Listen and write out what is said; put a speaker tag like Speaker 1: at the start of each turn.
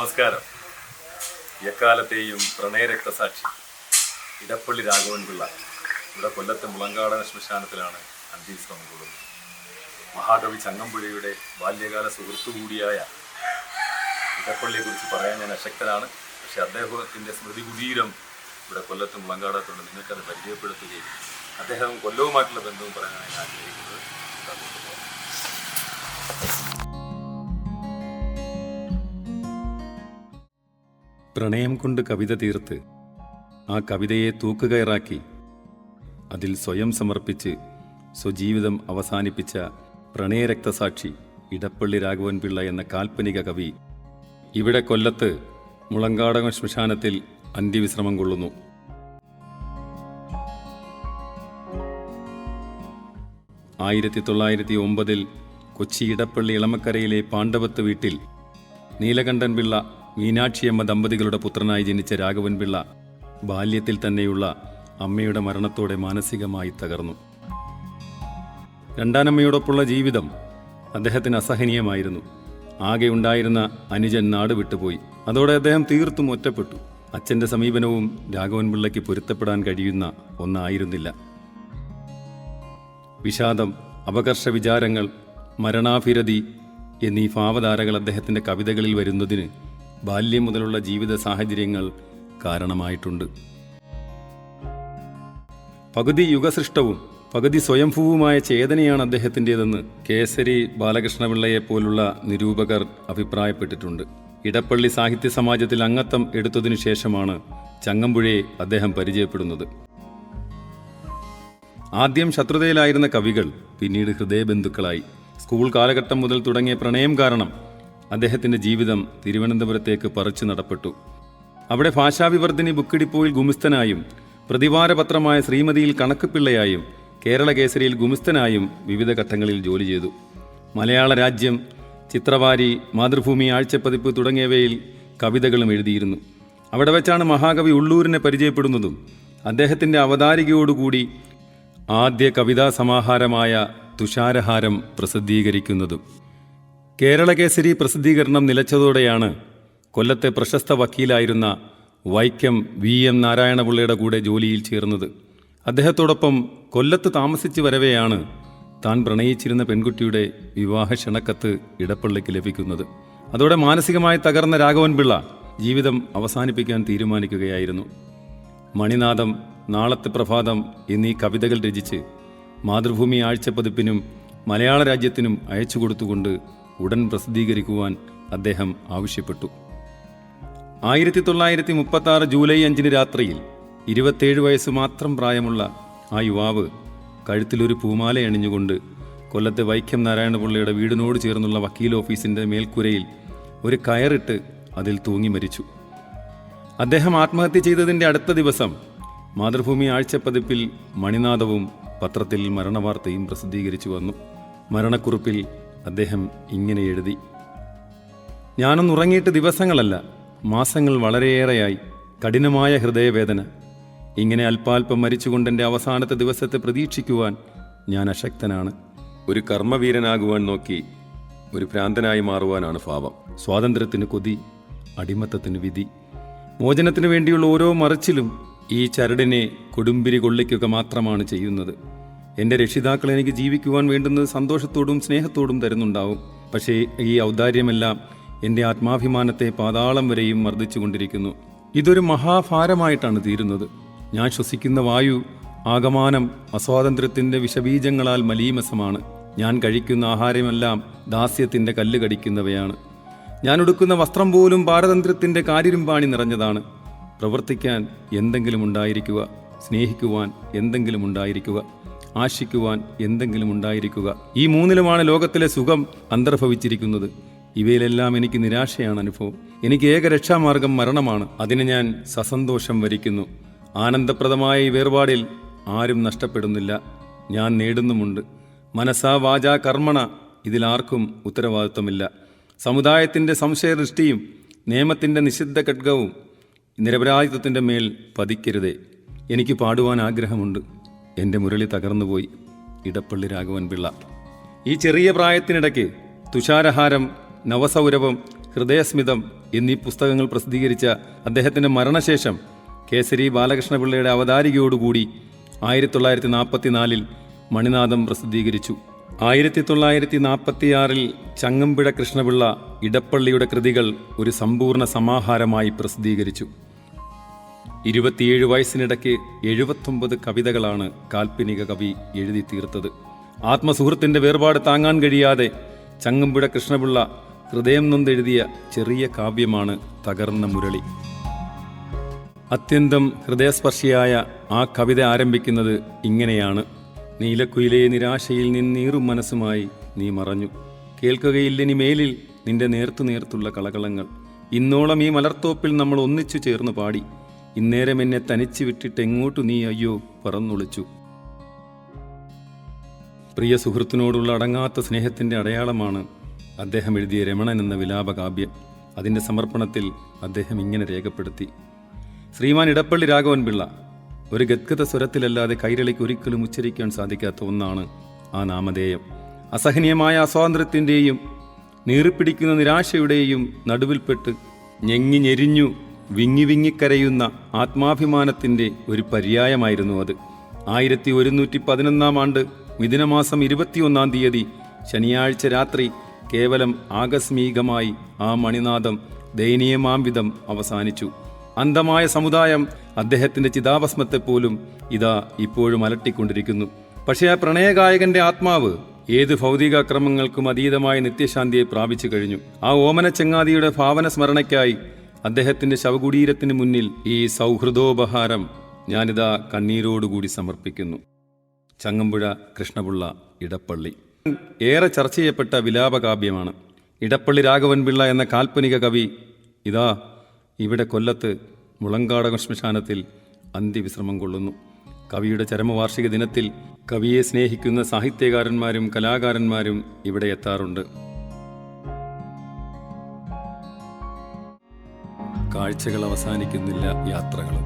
Speaker 1: നമസ്കാരം. എക്കാലത്തെയും പ്രണയരക്തസാക്ഷി ഇടപ്പള്ളി രാഘവൻപിള്ള. ഇവിടെ കൊല്ലത്തെ മുളങ്കാടന ശ്മശാനത്തിലാണ് അന്ത്യവിശ്രമം കൊള്ളുന്നത് മഹാകവി ചങ്ങമ്പുഴയുടെ ബാല്യകാല സുഹൃത്തു കൂടിയായ ഇടപ്പള്ളിയെക്കുറിച്ച് പറയാൻ ഞാൻ അശക്തനാണ്. പക്ഷേ അദ്ദേഹത്തിന്റെ സ്മൃതി കുടീരം ഇവിടെ കൊല്ലത്ത് മുളങ്കാടത്തുണ്ട്. നിങ്ങൾക്കത് പരിചയപ്പെടുത്തുകയും അദ്ദേഹം കൊല്ലവുമായിട്ടുള്ള ബന്ധവും പറയാനാണ് ഞാൻ ആഗ്രഹിക്കുന്നത്. പ്രണയം കൊണ്ട് കവിത തീർത്ത് ആ കവിതയെ തൂക്കുകയറാക്കി അതിൽ സ്വയം സമർപ്പിച്ച് സ്വജീവിതം അവസാനിപ്പിച്ച പ്രണയരക്തസാക്ഷി ഇടപ്പള്ളി രാഘവൻ പിള്ള എന്ന കാൽപ്പനിക കവി ഇവിടെ കൊല്ലത്ത് മുളങ്കാടക ശ്മശാനത്തിൽ അന്ത്യവിശ്രമം കൊള്ളുന്നു. ആയിരത്തി തൊള്ളായിരത്തി ഒമ്പതിൽ കൊച്ചി ഇടപ്പള്ളി ഇളമക്കരയിലെ പാണ്ഡവത്ത് വീട്ടിൽ നീലകണ്ഠൻ പിള്ള മീനാക്ഷിയമ്മ ദമ്പതികളുടെ പുത്രനായി ജനിച്ച രാഘവൻപിള്ള ബാല്യത്തിൽ തന്നെയുള്ള അമ്മയുടെ മരണത്തോടെ മാനസികമായി തകർന്നു. രണ്ടാനമ്മയോടൊപ്പമുള്ള ജീവിതം അദ്ദേഹത്തിന് അസഹനീയമായിരുന്നു. ആകെ ഉണ്ടായിരുന്ന അനുജൻ നാട് വിട്ടുപോയി. അതോടെ അദ്ദേഹം തീർത്തും ഒറ്റപ്പെട്ടു. അച്ഛന്റെ സമീപനവും രാഘവൻപിള്ളയ്ക്ക് പൊരുത്തപ്പെടാൻ കഴിയുന്ന ഒന്നായിരുന്നില്ല. വിഷാദം അപകർഷ വിചാരങ്ങൾ മരണാഭിരതി എന്നീ ഭാവധാരകൾ അദ്ദേഹത്തിന്റെ കവിതകളിൽ വരുന്നതിന് ബാല്യം മുതലുള്ള ജീവിത സാഹചര്യങ്ങൾ കാരണമായിട്ടുണ്ട്. പകുതി യുഗസൃഷ്ടവും പകുതി സ്വയംഭൂവുമായ ചേതനയാണ് അദ്ദേഹത്തിന്റെതെന്ന് കേസരി ബാലകൃഷ്ണപിള്ളയെ പോലുള്ള നിരൂപകർ അഭിപ്രായപ്പെട്ടിട്ടുണ്ട്. ഇടപ്പള്ളി സാഹിത്യ സമാജത്തിൽ അംഗത്വം എടുത്തതിനു ശേഷമാണ് ചങ്ങമ്പുഴയെ അദ്ദേഹം പരിചയപ്പെടുന്നത്. ആദ്യം ശത്രുതയിലായിരുന്ന കവികൾ പിന്നീട് ഹൃദയബന്ധുക്കളായി. സ്കൂൾ കാലഘട്ടം മുതൽ തുടങ്ങിയ പ്രണയം കാരണം അദ്ദേഹത്തിന്റെ ജീവിതം തിരുവനന്തപുരത്തേക്ക് പറിച്ചു നടപ്പെട്ടു. അവിടെ ഭാഷാവിവർദ്ധിനി ബുക്കിടിപ്പോയിൽ ഗുമിസ്തനായും പ്രതിവാരപത്രമായ ശ്രീമതിയിൽ കണക്കുപിള്ളയായും കേരള കേസരിയിൽ ഗുമിസ്തനായും വിവിധ ഘട്ടങ്ങളിൽ ജോലി ചെയ്തു. മലയാള രാജ്യം ചിത്രവാരി മാതൃഭൂമി ആഴ്ചപ്പതിപ്പ് തുടങ്ങിയവയിൽ കവിതകളും എഴുതിയിരുന്നു. അവിടെ വെച്ചാണ് മഹാകവി ഉള്ളൂരിനെ പരിചയപ്പെടുന്നതും അദ്ദേഹത്തിന്റെ അവതാരികയോടുകൂടി ആദ്യ കവിതാ സമാഹാരമായ തുഷാരഹാരം പ്രസിദ്ധീകരിക്കുന്നതും. കേരള കേസരി പ്രസിദ്ധീകരണം നിലച്ചതോടെയാണ് കൊല്ലത്തെ പ്രശസ്ത വക്കീലായിരുന്ന വൈക്കം വി എം നാരായണപിള്ളയുടെ കൂടെ ജോലിയിൽ ചേർന്നത്. അദ്ദേഹത്തോടൊപ്പം കൊല്ലത്ത് താമസിച്ചു വരവെയാണ് താൻ പ്രണയിച്ചിരുന്ന പെൺകുട്ടിയുടെ വിവാഹ ക്ഷണക്കത്ത് ഇടപ്പള്ളിക്ക് ലഭിക്കുന്നത്. അതോടെ മാനസികമായി തകർന്ന രാഘവൻ പിള്ള ജീവിതം അവസാനിപ്പിക്കാൻ തീരുമാനിക്കുകയായിരുന്നു. മണിനാഥം നാളത്തെ പ്രഭാതം എന്നീ കവിതകൾ രചിച്ച് മാതൃഭൂമി ആഴ്ചപ്പതിപ്പിനും മലയാള രാജ്യത്തിനും അയച്ചു കൊടുത്തുകൊണ്ട് ഉടൻ പ്രസിദ്ധീകരിക്കുവാൻ അദ്ദേഹം ആവശ്യപ്പെട്ടു. ആയിരത്തി തൊള്ളായിരത്തി മുപ്പത്തി ആറ് ജൂലൈ അഞ്ചിന് രാത്രിയിൽ ഇരുപത്തേഴ് വയസ്സ് മാത്രം പ്രായമുള്ള ആ യുവാവ് കഴുത്തിലൊരു പൂമാല അണിഞ്ഞുകൊണ്ട് കൊല്ലത്തെ വൈക്കം നാരായണപിള്ളയുടെ വീടിനോട് ചേർന്നുള്ള വക്കീൽ ഓഫീസിന്റെ മേൽക്കൂരയിൽ ഒരു കയറിട്ട് അതിൽ തൂങ്ങി മരിച്ചു. അദ്ദേഹം ആത്മഹത്യ ചെയ്തതിന്റെ അടുത്ത ദിവസം മാതൃഭൂമി ആഴ്ചപ്പതിപ്പിൽ മണിനാഥവും പത്രത്തിൽ മരണവാർത്തയും പ്രസിദ്ധീകരിച്ചു വന്നു. മരണക്കുറിപ്പിൽ അദ്ദേഹം ഇങ്ങനെ എഴുതി. ഞാനൊന്ന് ഉറങ്ങിയിട്ട് ദിവസങ്ങളല്ല മാസങ്ങൾ വളരെയേറെയായി. കഠിനമായ ഹൃദയവേദന. ഇങ്ങനെ അല്പാൽപ്പം മരിച്ചുകൊണ്ട് എന്റെ അവസാനത്തെ ദിവസത്തെ പ്രതീക്ഷിക്കുവാൻ ഞാൻ അശക്തനാണ്. ഒരു കർമ്മവീരനാകുവാൻ നോക്കി ഒരു ഭ്രാന്തനായി മാറുവാനാണ് ഭാവം സ്വാതന്ത്ര്യത്തിന് കൊതി അടിമത്തത്തിന് വിധി. മോചനത്തിനു വേണ്ടിയുള്ള ഓരോ മറിച്ചിലും ഈ ചരടിനെ കൊടുമ്പിരി കൊള്ളിക്കുക മാത്രമാണ് ചെയ്യുന്നത്. എന്റെ രക്ഷിതാക്കൾ എനിക്ക് ജീവിക്കുവാൻ വേണ്ടുന്നത് സന്തോഷത്തോടും സ്നേഹത്തോടും തരുന്നുണ്ടാവും. പക്ഷേ ഈ ഔദാര്യമെല്ലാം എന്റെ ആത്മാഭിമാനത്തെ പാതാളം വരെയും മർദ്ദിച്ചുകൊണ്ടിരിക്കുന്നു. ഇതൊരു മഹാഭാരമായിട്ടാണ് തീരുന്നത്. ഞാൻ ശ്വസിക്കുന്ന വായു ആകമാനം അസ്വാതന്ത്ര്യത്തിന്റെ വിഷബീജങ്ങളാൽ മലീമസമാണ്. ഞാൻ കഴിക്കുന്ന ആഹാരമെല്ലാം ദാസ്യത്തിന്റെ കല്ല് കടിക്കുന്നവയാണ്. ഞാൻ ഉടുക്കുന്ന വസ്ത്രം പോലും പാരതന്ത്ര്യത്തിന്റെ കാര്യരുമ്പാണി നിറഞ്ഞതാണ്. പ്രവർത്തിക്കാൻ എന്തെങ്കിലും ഉണ്ടായിരിക്കുക സ്നേഹിക്കുവാൻ എന്തെങ്കിലും ഉണ്ടായിരിക്കുക. ആശിക്കുവാൻ എന്തെങ്കിലും ഉണ്ടായിരിക്കുക. ഈ മൂന്നിലുമാണ് ലോകത്തിലെ സുഖം അന്തർഭവിച്ചിരിക്കുന്നത്. ഇവയിലെല്ലാം എനിക്ക് നിരാശയാണ് അനുഭവം. എനിക്ക് ഏക രക്ഷാമാർഗം മരണമാണ്. അതിന് ഞാൻ സസന്തോഷം വരിക്കുന്നു. ആനന്ദപ്രദമായ ഈ വേർപാടിൽ ആരും നഷ്ടപ്പെടുന്നില്ല. ഞാൻ നേടുന്നുമുണ്ട്. മനസ്സാ വാചാ കർമ്മണ ഇതിലാർക്കും ഉത്തരവാദിത്വമില്ല. സമുദായത്തിന്റെ സംശയദൃഷ്ടിയും നിയമത്തിന്റെ നിഷിദ്ധ ഘട്ടവും നിരപരാധിത്വത്തിന്റെ മേൽ പതിക്കരുതേ. എനിക്ക് പാടുവാൻ ആഗ്രഹമുണ്ട്. എന്റെ മുരളി തകർന്നുപോയി. ഇടപ്പള്ളി രാഘവൻ പിള്ള ഈ ചെറിയ പ്രായത്തിനിടയ്ക്ക് തുഷാരഹാരം നവസൗരഭം ഹൃദയസ്മിതം എന്നീ പുസ്തകങ്ങൾ പ്രസിദ്ധീകരിച്ച അദ്ദേഹത്തിന്റെ മരണശേഷം കേസരി ബാലകൃഷ്ണപിള്ളയുടെ അവതാരികയോടുകൂടി ആയിരത്തി തൊള്ളായിരത്തി നാൽപ്പത്തിനാലിൽ മണിനാഥം പ്രസിദ്ധീകരിച്ചു. ആയിരത്തി തൊള്ളായിരത്തി നാൽപ്പത്തിയാറിൽ ചങ്ങമ്പിഴ കൃഷ്ണപിള്ള ഇടപ്പള്ളിയുടെ കൃതികൾ ഒരു സമ്പൂർണ സമാഹാരമായി പ്രസിദ്ധീകരിച്ചു. ഇരുപത്തിയേഴ് വയസ്സിനിടയ്ക്ക് എഴുപത്തൊമ്പത് കവിതകളാണ് കാൽപ്പനിക കവി എഴുതി തീർത്തത്. ആത്മസുഹൃത്തിന്റെ വേർപാട് താങ്ങാൻ കഴിയാതെ ചങ്ങമ്പുഴ കൃഷ്ണപിള്ള ഹൃദയം നൊന്തെഴുതിയ ചെറിയ കാവ്യമാണ് തകർന്ന മുരളി. അത്യന്തം ഹൃദയസ്പർശിയായ ആ കവിത ആരംഭിക്കുന്നത് ഇങ്ങനെയാണ്. നീലക്കുയിലെ നിരാശയിൽ നിന്നീറും മനസ്സുമായി നീ മറഞ്ഞു. കേൾക്കുകയില്ലിനി മേലിൽ നിന്റെ നേർത്തു നേർത്തുള്ള കളകളങ്ങൾ. ഇന്നോളം ഈ മലർത്തോപ്പിൽ നമ്മൾ ഒന്നിച്ചു ചേർന്ന് പാടി. ഇന്നേരം എന്നെ തനിച്ചു വിട്ടിട്ട് എങ്ങോട്ടു നീ അയ്യോ പറന്നൊളിച്ചു? പ്രിയ സുഹൃത്തിനോടുള്ള അടങ്ങാത്ത സ്നേഹത്തിന്റെ അടയാളമാണ് അദ്ദേഹം എഴുതിയ രമണൻ എന്ന വിലാപകാവ്യം. അതിന്റെ സമർപ്പണത്തിൽ അദ്ദേഹം ഇങ്ങനെ രേഖപ്പെടുത്തി. ശ്രീമാൻ ഇടപ്പള്ളി രാഘവൻ പിള്ള ഒരു ഗദ്ഗത സ്വരത്തിലല്ലാതെ കൈരളിക്ക് ഒരിക്കലും ഉച്ചരിക്കാൻ സാധിക്കാത്ത ഒന്നാണ് ആ നാമധേയം. അസഹനീയമായ അസ്വാതന്ത്ര്യത്തിന്റെയും നീറിപ്പിടിക്കുന്ന നിരാശയുടെയും നടുവിൽപ്പെട്ട് ഞെങ്ങി ഞെരിഞ്ഞു വിങ്ങി വിങ്ങിക്കരയുന്ന ആത്മാഭിമാനത്തിന്റെ ഒരു പര്യായമായിരുന്നു അത്. ആയിരത്തി ഒരുന്നൂറ്റി പതിനൊന്നാം ആണ്ട് മിഥുനമാസം ഇരുപത്തിയൊന്നാം തീയതി ശനിയാഴ്ച രാത്രി കേവലം ആകസ്മികമായി ആ മണിനാദം ദയനീയമാംവിധം അവസാനിച്ചു. അന്ധമായ സമുദായം അദ്ദേഹത്തിന്റെ ചിതാഭസ്മത്തെ പോലും ഇതാ ഇപ്പോഴും അലട്ടിക്കൊണ്ടിരിക്കുന്നു. പക്ഷേ ആ പ്രണയഗായകന്റെ ആത്മാവ് ഏത് ഭൗതിക അക്രമങ്ങൾക്കും അതീതമായ നിത്യശാന്തിയെ പ്രാപിച്ചു കഴിഞ്ഞു. ആ ഓമന ചെങ്ങാതിയുടെ ഭാവന സ്മരണയ്ക്കായി അദ്ദേഹത്തിന്റെ ശവകുടീരത്തിന് മുന്നിൽ ഈ സൗഹൃദോപഹാരം ഞാനിതാ കണ്ണീരോടുകൂടി സമർപ്പിക്കുന്നു. ചങ്ങമ്പുഴ കൃഷ്ണപിള്ള ഇടപ്പള്ളി. ഏറെ ചർച്ച ചെയ്യപ്പെട്ട വിലാപകാവ്യമാണ്. ഇടപ്പള്ളി രാഘവൻപിള്ള എന്ന കാൽപ്പനിക കവി ഇതാ ഇവിടെ കൊല്ലത്ത് മുളങ്കാടക ശ്മശാനത്തിൽ അന്ത്യവിശ്രമം കൊള്ളുന്നു. കവിയുടെ ചരമവാർഷിക ദിനത്തിൽ കവിയെ സ്നേഹിക്കുന്ന സാഹിത്യകാരന്മാരും കലാകാരന്മാരും ഇവിടെ എത്താറുണ്ട്. കാഴ്ചകൾ അവസാനിക്കുന്നില്ല യാത്രകളും.